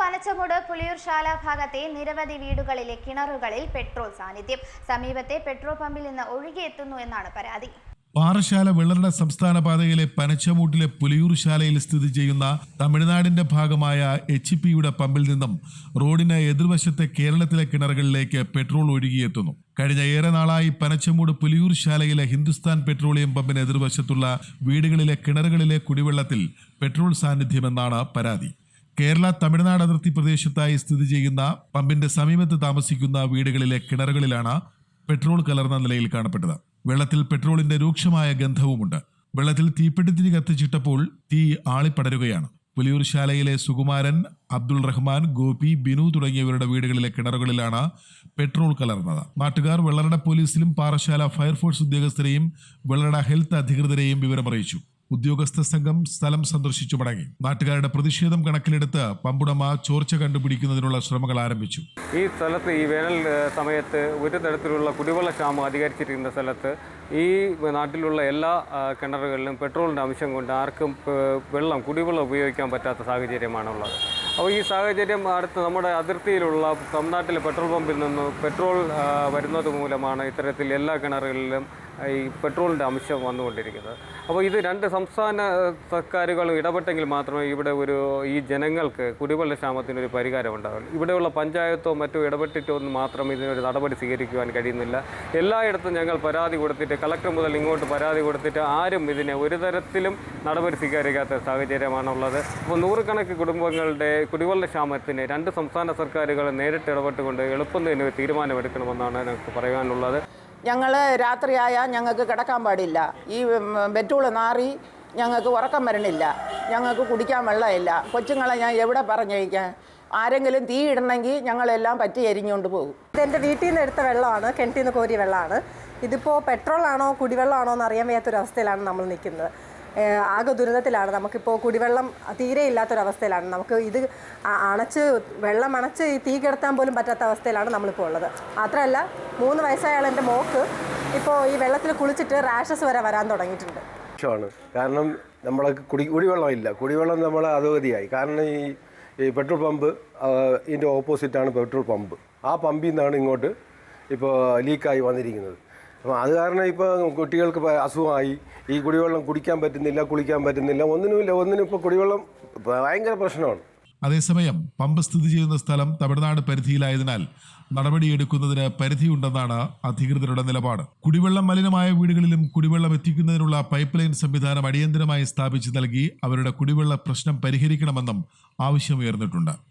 പനച്ചമൂട് പുളിയൂർശാല ഭാഗത്തെ നിരവധി വീടുകളിലെ കിണറുകളിൽ പെട്രോൾ സാന്നിധ്യം. സമീപത്തെ പെട്രോൾ പമ്പിൽ നിന്ന് ഒഴുകിയെത്തുന്നു എന്നാണ് പരാതി. പാറശാല വെള്ളറട സംസ്ഥാന പാതയിലെ പനച്ചമൂട്ടിലെ പുലിയൂർ ശാലയിൽ സ്ഥിതി ചെയ്യുന്ന തമിഴ്നാടിന്റെ ഭാഗമായ എച്ച് പിയുടെ പമ്പിൽ നിന്നും റോഡിന് എതിർവശത്തെ കേരളത്തിലെ കിണറുകളിലേക്ക് പെട്രോൾ ഒഴുകിയെത്തുന്നു. കഴിഞ്ഞ ഏറെ നാളായി പനച്ചമൂട് പുലിയൂർ ശാലയിലെ ഹിന്ദുസ്ഥാൻ പെട്രോളിയം പമ്പിന് എതിർവശത്തുള്ള വീടുകളിലെ കിണറുകളിലെ കുടിവെള്ളത്തിൽ പെട്രോൾ സാന്നിധ്യമെന്നാണ് പരാതി. കേരള തമിഴ്നാട് അതിർത്തി പ്രദേശത്തായി സ്ഥിതി ചെയ്യുന്ന പമ്പിന്റെ സമീപത്ത് താമസിക്കുന്ന വീടുകളിലെ കിണറുകളിലാണ് പെട്രോൾ കലർന്ന നിലയിൽ കാണപ്പെട്ടത്. വെള്ളത്തിൽ പെട്രോളിന്റെ രൂക്ഷമായ ഗന്ധവുമുണ്ട്. വെള്ളത്തിൽ തീപ്പെട്ടിത്തിരി കത്തിച്ചിട്ടപ്പോൾ തീ ആളിപ്പടരുകയാണ്. പുലിയൂർ ശാലയിലെ സുകുമാരൻ അബ്ദുൾ റഹ്മാൻ ഗോപി ബിനു തുടങ്ങിയവരുടെ വീടുകളിലെ കിണറുകളിലാണ് പെട്രോൾ കലർന്നത്. നാട്ടുകാർ വെള്ളറട പോലീസിലും പാറശാല ഫയർഫോഴ്സ് ഉദ്യോഗസ്ഥരെയും വെള്ളറട ഹെൽത്ത് അധികൃതരെയും വിവരമറിയിച്ചു. ഉദ്യോഗസ്ഥ സംഘം സ്ഥലം സന്ദർശിച്ചു മടങ്ങി. നാട്ടുകാരുടെ പ്രതിഷേധം കണക്കിലെടുത്ത് പമ്പുടമ ചോർച്ച കണ്ടുപിടിക്കുന്നതിനുള്ള ശ്രമങ്ങൾ ആരംഭിച്ചു. ഈ സ്ഥലത്ത് ഈ വേനൽ സമയത്ത് ഒരു തരത്തിലുള്ള കുടിവെള്ള ക്ഷാമം അധികരിച്ചിരിക്കുന്ന സ്ഥലത്ത് ഈ നാട്ടിലുള്ള എല്ലാ കിണറുകളിലും പെട്രോളിന്റെ അംശം കൊണ്ട് ആർക്കും വെള്ളം കുടിവെള്ളം ഉപയോഗിക്കാൻ പറ്റാത്ത സാഹചര്യമാണുള്ളത്. അപ്പോൾ ഈ സാഹചര്യം അടുത്ത് നമ്മുടെ അതിർത്തിയിലുള്ള തമിഴ്നാട്ടിലെ പെട്രോൾ പമ്പിൽ നിന്ന് പെട്രോൾ വരുന്നത് മൂലമാണ് ഇത്തരത്തിൽ എല്ലാ കിണറുകളിലും ഈ പെട്രോളിന്റെ അംശം വന്നുകൊണ്ടിരിക്കുന്നത്. അപ്പോൾ ഇത് രണ്ട് സംസ്ഥാന സർക്കാരുകളും ഇടപെട്ടെങ്കിൽ മാത്രമേ ഇവിടെ ഒരു ഈ ജനങ്ങൾക്ക് കുടിവെള്ള ക്ഷാമത്തിനൊരു പരിഹാരം ഉണ്ടാവുള്ളൂ. ഇവിടെയുള്ള പഞ്ചായത്തോ മറ്റോ ഇടപെട്ടിട്ടോ ഒന്നും മാത്രം ഇതിനൊരു നടപടി സ്വീകരിക്കുവാൻ കഴിയുന്നില്ല. എല്ലായിടത്തും ഞങ്ങൾ പരാതി കൊടുത്തിട്ട് കളക്ടർ മുതൽ ഇങ്ങോട്ട് പരാതി കൊടുത്തിട്ട് ആരും ഇതിനെ ഒരു തരത്തിലും നടപടി സ്വീകരിക്കാത്ത സാഹചര്യമാണുള്ളത്. അപ്പോൾ നൂറുകണക്കിന് കുടുംബങ്ങളുടെ കുടിവെള്ള ക്ഷാമത്തിന് രണ്ട് സംസ്ഥാന സർക്കാരുകൾ നേരിട്ട് ഇടപെട്ടുകൊണ്ട് എളുപ്പം തന്നെ ഒരു തീരുമാനമെടുക്കണമെന്നാണ് ഞങ്ങൾക്ക് പറയാനുള്ളത്. ഞങ്ങൾ രാത്രിയായാൽ ഞങ്ങൾക്ക് കിടക്കാൻ പാടില്ല. ഈ ബെറ്റൂൾ നാറി ഞങ്ങൾക്ക് ഉറക്കം വരണില്ല. ഞങ്ങൾക്ക് കുടിക്കാൻ വെള്ളമില്ല. കൊച്ചുങ്ങളെ ഞാൻ എവിടെ പറഞ്ഞയക്കാൻ? ആരെങ്കിലും തീ ഇടണമെങ്കിൽ ഞങ്ങളെല്ലാം പറ്റി എരിഞ്ഞുകൊണ്ട് പോകും. ഇതെന്റെ വീട്ടിൽ നിന്ന് എടുത്ത വെള്ളമാണ്. കിണറ്റിൽ നിന്ന് കോരിയ വെള്ളമാണ്. ഇതിപ്പോൾ പെട്രോളാണോ കുടിവെള്ളമാണോ എന്ന് അറിയാൻ വയ്യാത്തൊരവസ്ഥയിലാണ് നമ്മൾ നിൽക്കുന്നത്. ആകെ ദുരിതത്തിലാണ്. നമുക്കിപ്പോൾ കുടിവെള്ളം തീരെ ഇല്ലാത്തൊരവസ്ഥയിലാണ്. നമുക്ക് ഇത് അണച്ച് വെള്ളം അണച്ച് ഈ തീ കിടത്താൻ പോലും പറ്റാത്ത അവസ്ഥയിലാണ് നമ്മളിപ്പോൾ ഉള്ളത്. മാത്രമല്ല മൂന്ന് വയസ്സായ എന്റെ മോക്ക് ഇപ്പോൾ ഈ വെള്ളത്തിൽ കുളിച്ചിട്ട് റാഷസ് വരെ വരാൻ തുടങ്ങിയിട്ടുണ്ട്. ആണ് കാരണം നമ്മളെ കുടി കുടിവെള്ളം ഇല്ല കുടിവെള്ളം നമ്മൾ അധോഗതിയായി. കാരണം ഈ ഈ പെട്രോൾ പമ്പ് ഇതിന്റെ ഓപ്പോസിറ്റാണ് പെട്രോൾ പമ്പ്. ആ പമ്പിൽ നിന്നാണ് ഇങ്ങോട്ട് ഇപ്പോൾ ലീക്കായി വന്നിരിക്കുന്നത്. അപ്പോൾ അത് കാരണം ഇപ്പോൾ കുട്ടികൾക്ക് അസുഖമായി. ഈ കുടിവെള്ളം കുടിക്കാൻ പറ്റുന്നില്ല കുളിക്കാൻ പറ്റുന്നില്ല ഒന്നിനുമില്ല ഒന്നിനും ഇപ്പോൾ കുടിവെള്ളം ഭയങ്കര പ്രശ്നമാണ്. അതേസമയം പമ്പ് സ്ഥിതി ചെയ്യുന്ന സ്ഥലം തമിഴ്നാട് പരിധിയിലായതിനാൽ നടപടിയെടുക്കുന്നതിന് പരിധിയുണ്ടെന്നാണ് അധികൃതരുടെ നിലപാട്. കുടിവെള്ളം മലിനമായ വീടുകളിലും കുടിവെള്ളം എത്തിക്കുന്നതിനുള്ള പൈപ്പ് ലൈൻ സംവിധാനം അടിയന്തരമായി സ്ഥാപിച്ചു നൽകി അവരുടെ കുടിവെള്ള പ്രശ്നം പരിഹരിക്കണമെന്നും ആവശ്യമുയർന്നിട്ടുണ്ട്.